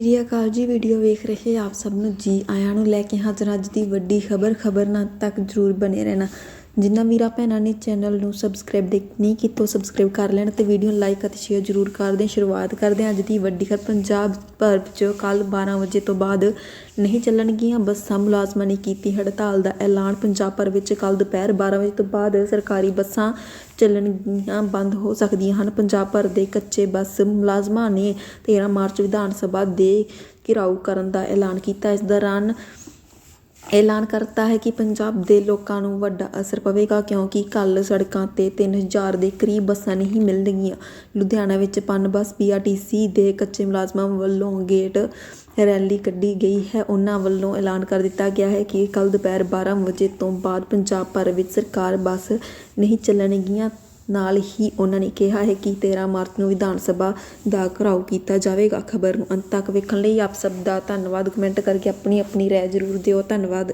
ਸ੍ਰੀ ਅਕਾਲ ਜੀ, ਵੀਡੀਓ ਵੇਖ ਰਹੇ ਆਪ ਸਭ ਨੂੰ ਜੀ। ਆਇਆਂ ਨੂੰ ਲੈ ਕੇ ਹਾਜ਼ਰ ਅੱਜ ਦੀ ਵੱਡੀ ਖਬਰ ਖਬਰ ਨਾਲ ਤੱਕ ਜਰੂਰ ਬਣੇ ਰਹਿਣਾ। ਜਿਨ੍ਹਾਂ ਵੀਰਾਂ ਭੈਣਾਂ ਨੇ ਚੈਨਲ ਨੂੰ ਸਬਸਕ੍ਰਾਈਬ ਦੇ ਨਹੀਂ ਕੀਤਾ ਸਬਸਕ੍ਰਾਈਬ ਕਰ ਲੈਣ ਤੇ ਵੀਡੀਓ ਨੂੰ ਲਾਈਕ ਅਤੇ ਸ਼ੇਅਰ ਜਰੂਰ ਕਰਦੇ ਸ਼ੁਰੂਆਤ ਕਰਦੇ ਹਾਂ ਅੱਜ ਦੀ ਵੱਡੀ ਖਬਰ। ਪੰਜਾਬ ਭਰ 'ਚ ਕੱਲ 12 ਵਜੇ ਤੋਂ ਬਾਅਦ ਨਹੀਂ ਚੱਲਣਗੀਆਂ ਬੱਸਾਂ। ਮੁਲਾਜ਼ਮਾਂ ਨੇ ਕੀਤੀ ਹੜਤਾਲ ਦਾ ਐਲਾਨ। ਪੰਜਾਬ ਭਰ ਵਿੱਚ ਕੱਲ ਦੁਪਹਿਰ 12 ਵਜੇ ਤੋਂ ਬਾਅਦ ਸਰਕਾਰੀ ਬੱਸਾਂ ਚੱਲਣਗੀਆਂ ਬੰਦ ਹੋ ਸਕਦੀਆਂ ਹਨ। ਪੰਜਾਬ ਭਰ ਦੇ ਕੱਚੇ ਬੱਸ ਮੁਲਾਜ਼ਮਾਂ ਨੇ 13 ਮਾਰਚ ਵਿਧਾਨ ਸਭਾ ਦੇ ਘਿਰਾਓ ਕਰਨ ਦਾ ਐਲਾਨ ਕੀਤਾ। ਇਸ ਦੌਰਾਨ ਐਲਾਨ ਕਰਤਾ ਹੈ ਕਿ ਪੰਜਾਬ ਦੇ ਲੋਕਾਂ ਨੂੰ ਵੱਡਾ ਅਸਰ ਪਵੇਗਾ ਕਿਉਂਕਿ ਕੱਲ ਸੜਕਾਂ ਤੇ 3000 ਦੇ ਕਰੀਬ ਬੱਸਾਂ ਨਹੀਂ ਮਿਲਣਗੀਆਂ। ਲੁਧਿਆਣਾ ਵਿੱਚ ਪਨ ਬੱਸ ਪੀਆਰਟੀਸੀ ਦੇ ਕੱਚੇ ਮੁਲਾਜ਼ਮਾਂ ਵੱਲੋਂ ਗੇਟ ਰੈਲੀ ਕੱਢੀ ਗਈ ਹੈ। ਉਹਨਾਂ ਵੱਲੋਂ ਐਲਾਨ ਕਰ ਦਿੱਤਾ ਗਿਆ ਹੈ ਕਿ ਕੱਲ ਦੁਪਹਿਰ 12 ਵਜੇ ਤੋਂ ਬਾਅਦ ਪੰਜਾਬ ਭਰ ਵਿੱਚ ਸਰਕਾਰ ਬੱਸ ਨਹੀਂ ਚੱਲਣਗੀਆਂ। ਨਾਲ ਹੀ ਉਹਨਾਂ ਨੇ ਕਿਹਾ ਹੈ ਕਿ 13 ਮਾਰਚ ਨੂੰ ਵਿਧਾਨ ਸਭਾ ਦਾ ਘਰਾਓ ਕੀਤਾ ਜਾਵੇਗਾ। ਖਬਰ ਨੂੰ ਅੰਤ ਤੱਕ ਵੇਖਣ ਲਈ ਆਪ ਸਭ ਦਾ ਧੰਨਵਾਦ। ਕਮੈਂਟ ਕਰਕੇ ਆਪਣੀ ਆਪਣੀ ਰਾਏ ਜ਼ਰੂਰ ਦਿਓ। ਧੰਨਵਾਦ।